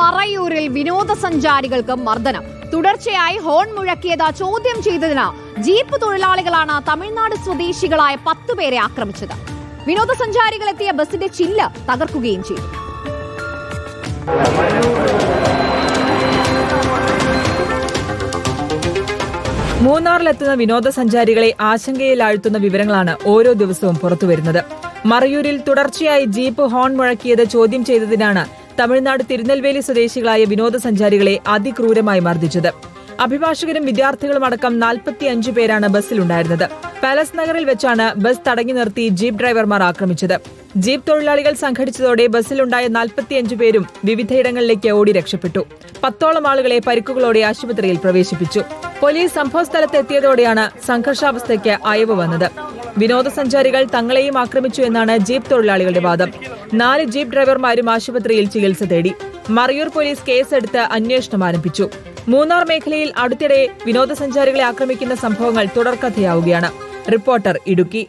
മറയൂരിൽ വിനോദസഞ്ചാരികൾക്ക് മർദ്ദനം. തുടർച്ചയായി ഹോൺ മുഴക്കിയത് ചോദ്യം ചെയ്തതിന് ജീപ്പ് തൊഴിലാളികളാണ് തമിഴ്നാട് സ്വദേശികളായ പത്തു പേരെ ആക്രമിച്ചത്. വിനോദസഞ്ചാരികൾ എത്തിയ ബസിന്റെ ചില്ല് തകർക്കുകയും ചെയ്തു. മൂന്നാറിലെത്തുന്ന വിനോദസഞ്ചാരികളെ ആശങ്കയിലാഴ്ത്തുന്ന വിവരങ്ങളാണ് ഓരോ ദിവസവും പുറത്തുവരുന്നത്. മറയൂരിൽ തുടർച്ചയായി ജീപ്പ് ഹോൺ മുഴക്കിയത് ചോദ്യം ചെയ്തതിനാണ് തമിഴ്നാട് തിരുനെൽവേലി സ്വദേശികളായ വിനോദസഞ്ചാരികളെ അതിക്രൂരമായി മർദ്ദിച്ചത്. അഭിഭാഷകരും വിദ്യാർത്ഥികളും അടക്കം നാൽപ്പത്തിയഞ്ച് പേരാണ് ബസ്സിലുണ്ടായിരുന്നത്. പാലസ് നഗറിൽ വെച്ചാണ് ബസ് തടഞ്ഞു നിർത്തി ജീപ്പ് ഡ്രൈവർമാർ ആക്രമിച്ചത്. ജീപ്പ് തൊഴിലാളികൾ സംഘടിച്ചതോടെ ബസ്സിലുണ്ടായ നാൽപ്പത്തിയഞ്ച് പേരും വിവിധയിടങ്ങളിലേക്ക് ഓടി രക്ഷപ്പെട്ടു. പത്തോളം ആളുകളെ പരിക്കുകളോടെ ആശുപത്രിയിൽ പ്രവേശിപ്പിച്ചു. പോലീസ് സംഭവസ്ഥലത്ത് എത്തിയതോടെയാണ് സംഘർഷാവസ്ഥയ്ക്ക് അയവ് വന്നത്. വിനോദസഞ്ചാരികൾ തങ്ങളെയും ആക്രമിച്ചു എന്നാണ് ജീപ്പ് തൊഴിലാളികളുടെ വാദം. നാല് ജീപ്പ് ഡ്രൈവർമാരും ആശുപത്രിയിൽ ചികിത്സ തേടി. മറയൂർ പോലീസ് കേസെടുത്ത് അന്വേഷണം ആരംഭിച്ചു. മൂന്നാർ മേഖലയിൽ അടുത്തിടെ വിനോദസഞ്ചാരികളെ ആക്രമിക്കുന്ന സംഭവങ്ങൾ തുടർക്കഥയാവുകയാണ്. റിപ്പോർട്ടർ ഇടുക്കി.